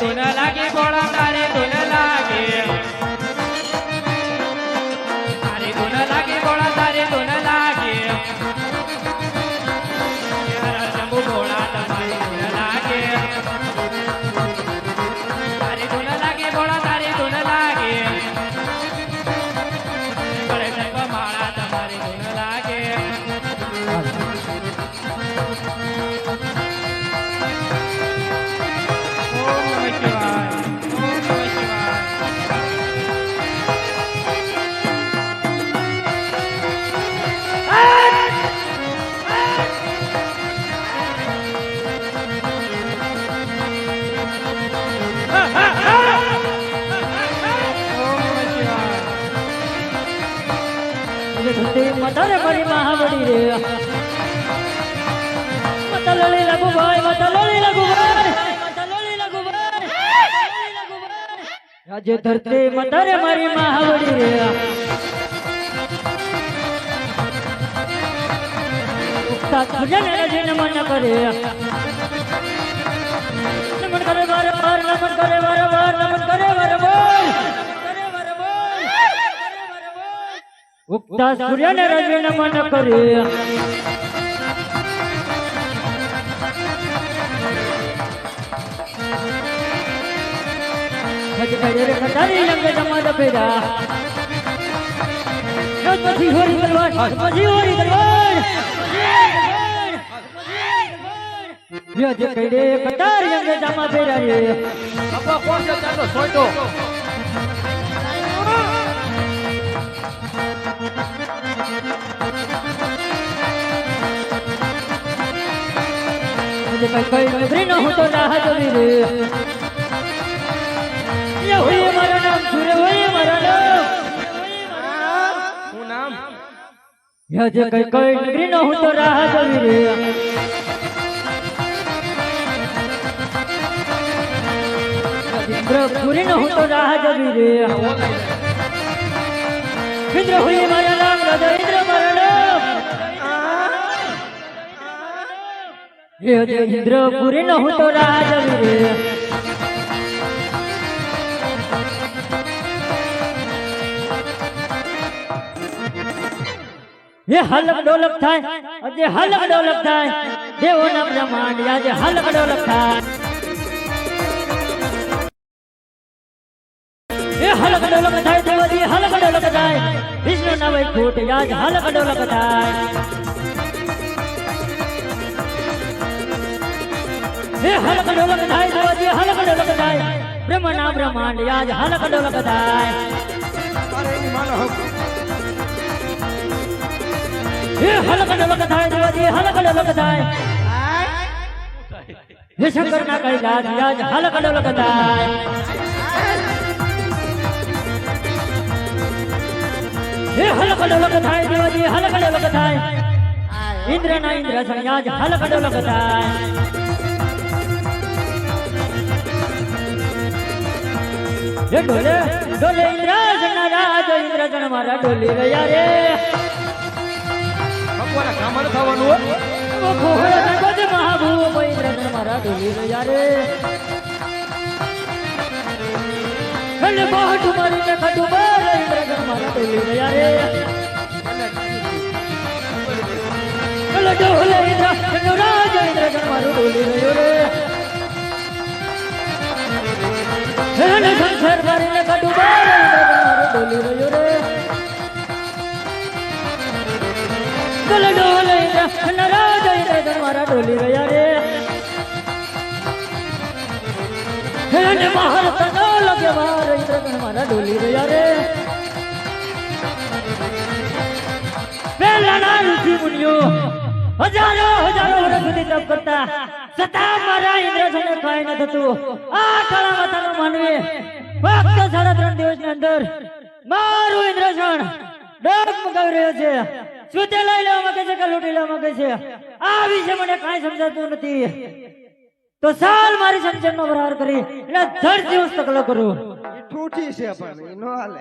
ધૂન લાગે ભોળા રાજ્ય ધરતી મતારે મારી મહાવડી રે ઉગતા સૂર્યને રજી નમન નમન કરે વારંવાર નમન કરે વારંવાર નમન કરે રાજ કરે ખટારી રંગ જમા દફેરા પછી હોળી તલવાર પછી હોળી તલવાર યજ કઈડે કટાર રંગ જમા ફેરા રે અપા કોસે તારો સોટો કઈ કઈ નો હું તો રાહ જોઈ રે સુર્ય હોય મારું નામ સુર્ય હોય મારું નામ. હું નામ? યજ કઈ કઈ નગરી નો હું તો રાહ જોઈ રહ્યો પૂરી ન હું તો રાહ જવી રે. ઇન્દ્ર હોય મારા નામ રાજા ઇન્દ્ર મારા નામ. હે ઇન્દ્ર પૂરી ન હું તો રાહ જવી રે. જે હલક ડોલક થાય, જે હલક ડોલક થાય, દેવોના બ્રહ્માંડ આજે હલક ડોલક થાય. એ હલક ડોલક થાય દેવજી હલક ડોલક થાય. વિષ્ણુ ના ભાઈ ખોટ યાદ હલક ડોલક થાય. એ હલક ડોલક થાય દેવજી હલક ડોલક થાય. બ્રહ્મ ના બ્રહ્માંડ યાદ હલક ડોલક થાય. એ હલક ડોલક થાય દેવજી હલક ડોલક થાય હે શંકર ના કૈલાસ આજ હલક ડોલક થાય હે હલક ડોલક થાય દેવજી હલક ડોલક થાય ઇન્દ્ર ના ઇન્દ્ર સંયાજ હલક ડોલક થાય હે ડોલે ડોલે ઇન્દ્રાસન ના રાજ ઇન્દ્રજન મારા ડોલી રહ્યા રે ભગવાન કામ થવાનું ઓ ઘોડ નગદ મારા ડોલી રહ્યા રે એટલે બાટુ મારીને ખટુ બાર ઇન્દ્રજન મારા ડોલી રહ્યા રે ડોલે ઇન્દ્ર રાજ ઇન્દ્રજન મારું ડોલી રહ્યો રે એને સંસાર કરીને કાઢું બાર મારો ડોલી રહ્યો ડોલ ડોલે મારા ડોલી રહ્યા રે. હજારો હજારો કરતા છતાં મારા ઇન્દ્રજને કાંઈ ન થતું. આ કાળા માતાનો માનવી ફક્ત સાડા ત્રણ દિવસની અંદર મારું ઇન્દ્રજન ડગ રહ્યો છે. શું તે લઈ લેવા માંગે છે કે લૂંટી લેવા માંગે છે? આ વિશે મને કાંઈ સમજાતું નથી. તો સાલ મારી સમજણનો વરાર કરી એટલે ધડ દિવસ તકલો કરું. ઠૂઠી છે પણ નો હાલે.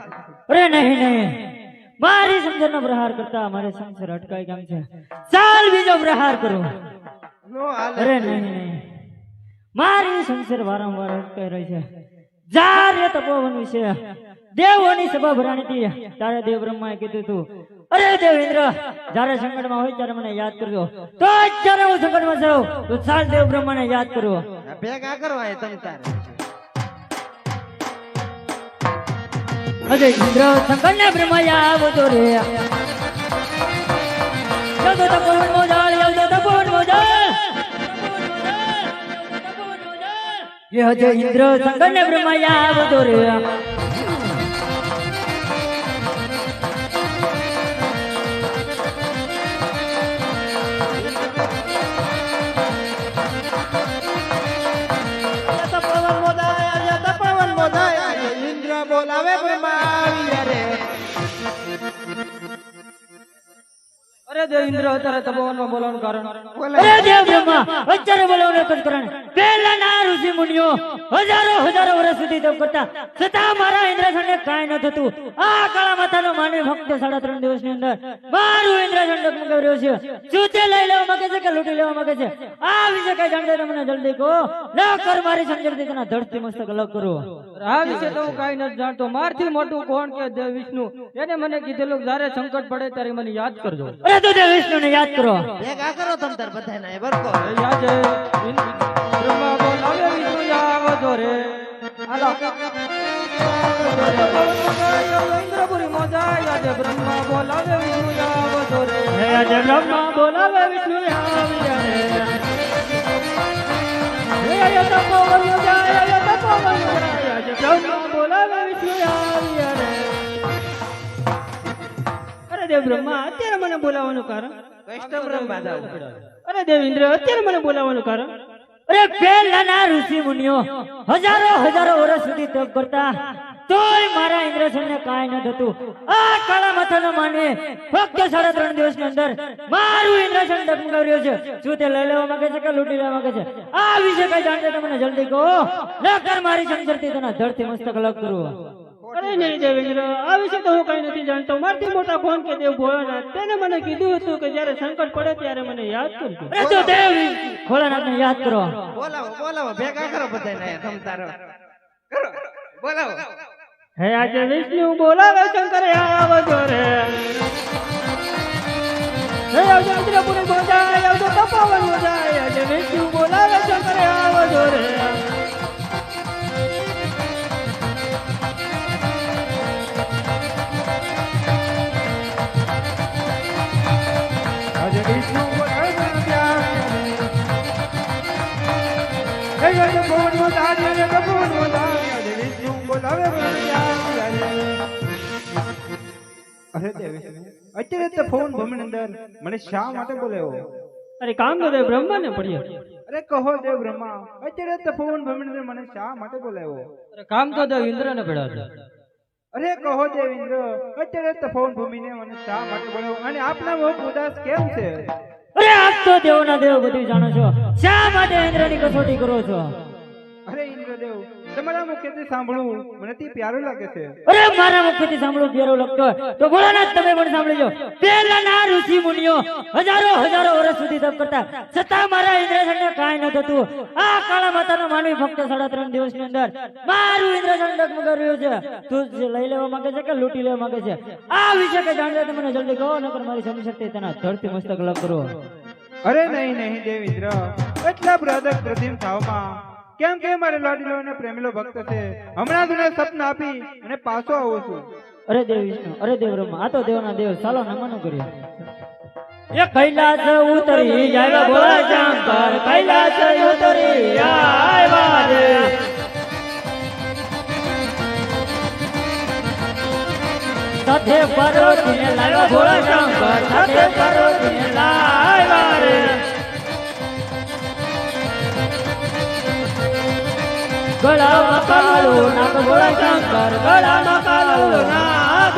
અરે નહીં નહીં. મારી સમજણનો પ્રહાર કરતા અમારે સંસાર અટકાઈ કેમ છે. સાલ બીજો પ્રહાર કરો. નો હાલે. અરે નહીં નહીં. મારી સંસાર વારંવાર અટકાઈ રહી છે. જારે તપોવન વિશે. દેવોની સભા ભરાણી હતી. તારે દેવ બ્રહ્માએ કીધું હતું અરે દેવેન્દ્ર જ્યારે સંકટમાં હોય ત્યારે મને યાદ કરજો. તો જ્યારે હું સંકટમાં જાઉં તો ચાલ દેવ બ્રહ્માને યાદ કરવો ભેગા કરવા તમે તારે. અજય ઇન્દ્ર સંકટના આવો આવતો રે. યવદો તપોવન મોજાળ યવદો પૂર્ણ મોજાળ. એ અજય ઇન્દ્ર સંકટના બ્રહ્માયા આવતો રે. અરે દેવ ઇન્દ્ર અત્યારે તપોવનમાં બોલવાનું કારણ. અરે દેવ બ્રહ્મા અત્યારે બોલવાનું એક જ કારણ પહેલાના ઋષિ મુનિઓ હજારો હજારો વર્ષ સુધી તપ કરતા. છતાં મારા ઇન્દ્રાસનને કાંઈ ન થતું. આ કાળા માતાનો માનવી ભક્ત સાડા ત્રણ દિવસની અંદર મારું ઇન્દ્રાસન ડગમગાવી રહ્યો છે. શું તે લઈ લેવા માંગે છે કે લૂંટી લેવા માંગે છે? આ વિશે કઈ જાણતા મને જલ્દી કહો. ન કર મારી સમજણથી તેના ધડથી મસ્તક અલગ કરો. આ વિશે તો હું કાંઈ નથી જાણતો. મારથી મોટું કોણ કે દેવ વિષ્ણુ? એને મને કીધેલું જ્યારે સંકટ પડે ત્યારે મને યાદ કરજો. અરે તું દેવ વિષ્ણુને યાદ કરો. ભેગા કરો તમ તાર બધાને એ બરકો યાદ બ્રહ્મા બોલાવે વિષ્ણુ આવજો રે. હાલો. ઇન્દ્રપુરી મોજાય આજે બ્રહ્મા બોલાવે વિષ્ણુ આવજો રે. હે બ્રહ્મા બોલાવે વિષ્ણુ આવ્યા રે. હે આયો તપોવન મોજાય, આયો તપોવન બ્રહ્મા અત્યારે મને બોલાવવાનું કારણ? કષ્ટ બ્રહ્મા અરે દેવેન્દ્ર અત્યારે મને બોલાવવાનું કારણ? અરે પહેલાના ઋષિ મુનિઓ હજારો હજારો વર્ષ સુધી તપ કરતા તોય મારા ઇન્દ્રસનને કાંઈ ન થતું. આ કાળા માથાનો માનવી ફક્ત સાડા ત્રણ દિવસની અંદર મારું ઇન્દ્રસન ડગમગાવી રહ્યો છે. શું તે લઈ લેવા માંગે છે કે લૂંટી લેવા માંગે છે? આ વિશે કઈ જાણતા તમને મને જલ્દી કહો. નકર મારી સમજણથી તેના ધડથી મસ્તક અલગ કરવું અરે નહીં દેવેન્દ્ર આ વિશે તો હું કઈ નથી જાણતો. મારથી મોટા કોણ કે દેવ ભોળાનાથ તેને મને કીધું હતું કે જ્યારે સંકટ પડે ત્યારે મને યાદ કરજો. અરે તો દેવ ભોળાનાથને યાદ કરો. બોલાવો બોલાવો ભેગા કરો બધાને તમ તાર કરો બોલાવો. હે આજે વિષ્ણુ બોલાવે શંકર આવજો રે હે આવજો ઇન્દ્રપુરી બોજાય આવજો તપોવન બોજાય આજે વિષ્ણુ બોલાવે શંકર આવજો રે અત્યારે તો ફોન ભમણ અંદર. મને શા માટે બોલાવ્યો? અરે કામ તો બ્રહ્મા ને પડ્યા. અરે કહો દેવ બ્રહ્મા. અત્યારે તો ફોન ભમણ અંદર મને શા માટે બોલાવ્યો? અરે કામ તો દેવ ઇન્દ્ર ને પડ્યા અરે કહો દેવ ઇન્દ્ર. અત્યારે તો ફોન ભૂમિને મને શા માટે બોલાવ્યો? અને આપના મોત ઉદાસ કેમ છે? અરે આપ તો દેવના દેવ બધું જાણો છો. શા માટે ઇન્દ્રની કસોટી કરો છો? અરે ઇન્દ્રદેવ તમારા મુખેથી સાંભળવું મને તે પ્યારું લાગે છે. અરે મારા મુખેથી સાંભળવું પ્યારો લાગતો તો ભોળાનાથ તમે પણ સાંભળજો. પહેલાના ઋષિ મુનિઓ હજારો હજારો વર્ષ સુધી તપ કરતા છતાં મારા ઇન્દ્રસનને કાંઈ ન થતું. આ કાળા માતાનો માનવી ફક્ત સાડા ત્રણ દિવસની અંદર મારું ઇન્દ્રસન ડગમગાવી રહ્યું છે. તું જે લઈ લેવા માંગે છે કે લૂંટી લેવા માંગે છે? આ વિશે કઈ જાણતા મને જલ્દી કહો નકર મારી સમજશક્તિ તેના ધરતી મસ્તક લગ કરો અરે નહીં નહીં દેવ ઇન્દ્ર એટલા બ્રદક પ્રતિમ થાવમાં કેમ કે મારે લાડીલો અને પ્રેમીલો ભક્ત છે? હમણાં તને સપન આપી અને પાછો આવું છું. અરે દેવ વિષ્ણુ, અરે દેવ બ્રહ્મા, આ તો દેવના દેવ, ચાલો નમન કરીએ. એ કૈલાસ ઉતરી જાય ભોળા શંકર કૈલાસ ઉતરી આવ્યા રે. સાથે પાર્વતીને લાવ્યા ભોળા શંકર સાથે પાર્વતીને ગળામાં કાળો નાગ ભોળા શંકર, ગળામાં કાળો નાગ નાગ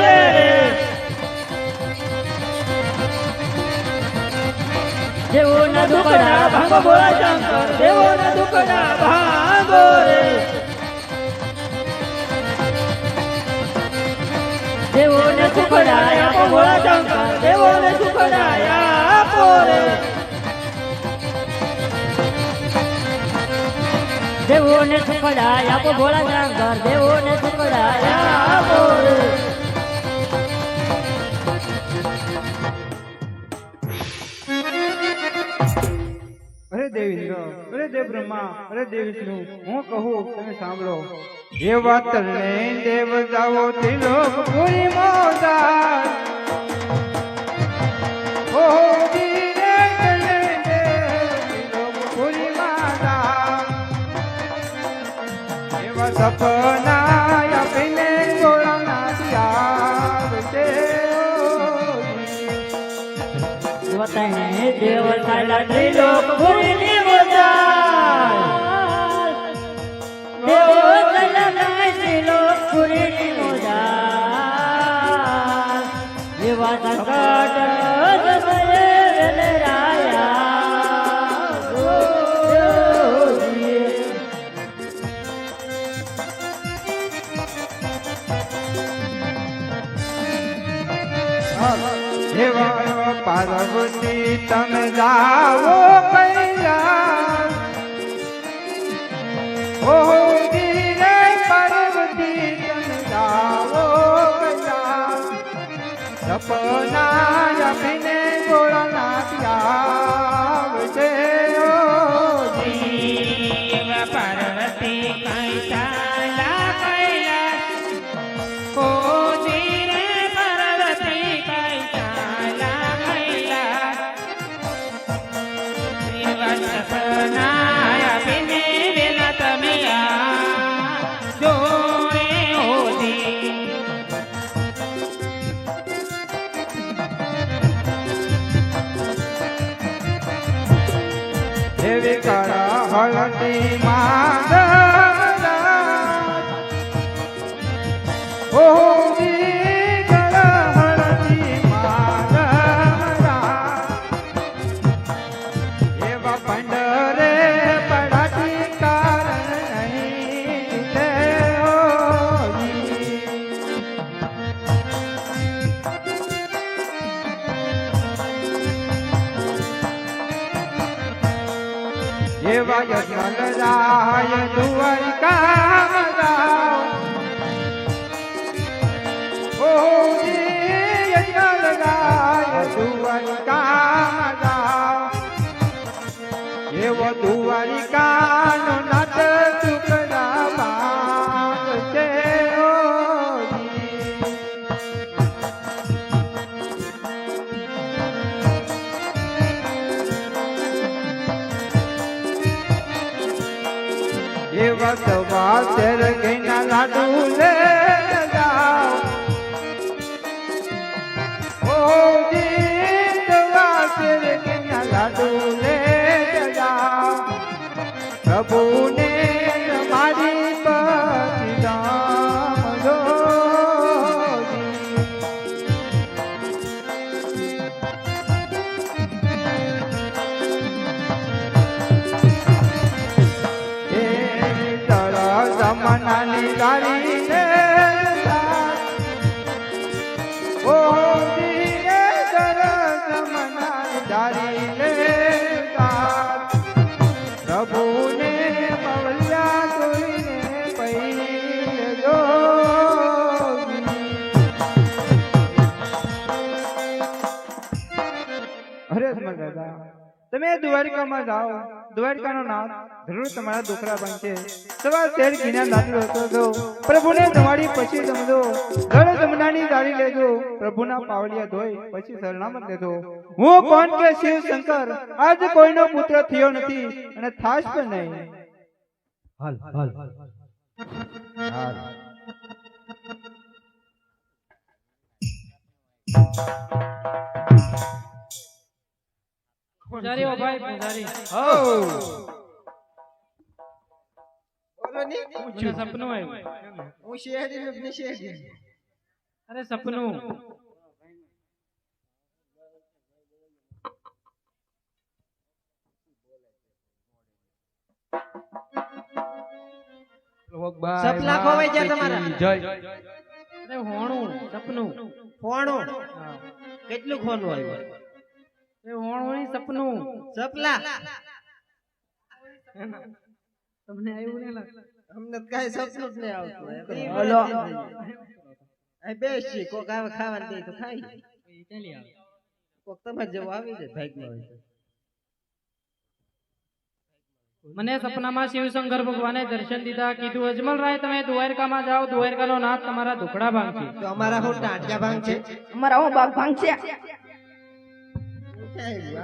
રે. દેવોના દુકડા ભાંગો ભોળા શંકર, દેવોના દુકડા ભાંગો રે. સુખડા આપો ભોળા શંકર, દેવોને સુખડાયા આપો રે દેવોને સુખડા આપો ભોળા શંકર, દેવોને સુખડા આપો રે. અરે દેવેન્દ્ર અરે દેવ બ્રહ્મા અરે દેવ વિષ્ણુ હું કહું તમે સાંભળો. એવા તરણે દેવ જાવો ત્રિલોક પૂરી મોદાર ઓ દેવ ત્રિલોક પૂરી માતા એવા સપના આપીને ગોળાના આવશે વતને દેવ ત્રિલોક ભૂલી પાર્વતી તમે જાઓ કૈલાસ ઓહો સપના આપીને ગોળ નાખ્યા શિવ એવી કરા હળદી માંગરા એવા યજ્ઞ રાય દ્વારિકા જાઓ. ઓ સવા શેર ઘીના લાડુ લે ઓ જી સવા શેર ઘીના લાડુ લે જાઓ ગાડી ને ઓ ધીરે દાદા તમે દ્વારકામાં જાઓ. દ્વારકાનો નામ જરૂર તમારા દુખરા બનશે. સવાર શેર ઘીના લાડુ હતો તો પ્રભુને તમારી પછી સમજો. ગળ જમનાની જાળી લેજો. પ્રભુના પાવલિયા ધોઈ પછી સરનામત લેજો. હું કોણ કે શિવ શંકર? આજ કોઈનો પુત્ર થયો નથી અને થાશ પણ નહીં. પૂજારી ઓ ભાઈ પૂજારી મને સપનું આવ્યું. હું શહેરી ને શેરી અરે સપનું. સપના ખોવાઈ ગયા તમારા. અરે હોણું સપનું. ફોણું કેટલું ખોનું આવ્યું? એ હોણોળી સપનું. સપલા. તમને આવ્યું નહીં અમને કઈ સપનું જ નહીં આવતું હલો. અહીં બેસી કોક આવે ખાવાનું દે તો ખાઈ. કોક તમારે જેવો આવી જાય ભાગમાં હોય મને સપનામાં શિવશંકર ભગવાને દર્શન દીધા કીધું અજમલ રાય તમે દ્વારકામાં જાઓ દ્વારકાનો નાથ તમારા દુખડા ભાંગશે. તો અમારા હું ટાટિયા ભાંગ છે અમારા હું ભાગ ભાંગ છે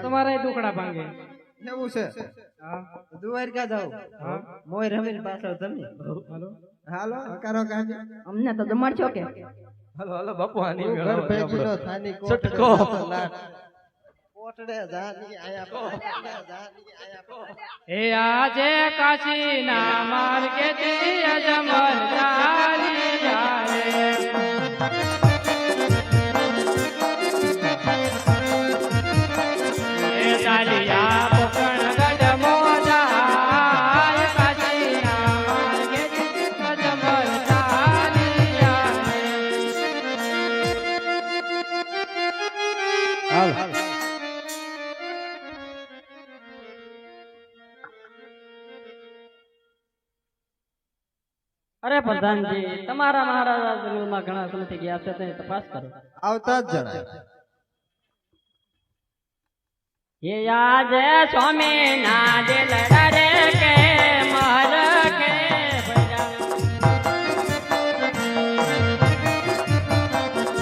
તમારા દુખડા ભાંગે. એવું છે? દ્વારકા જાઓ મોય રમીને પાછો તમે હાલો. હકારો કાઢી અમને તો જમાડશો કે? ઘર ભેગી નો થાની લાટ. કોટડે જાની આયા. એ આજે કાશી ના માર્ગે અજમર ચાલી જાય અરે પ્રધાનજી તમારા મહારાજા જંગલમાં ઘણા સમયથી ગયા છે તે તપાસ કરો. આવતા જ જણાય. એ આજે સ્વામી ના દિલ રે કે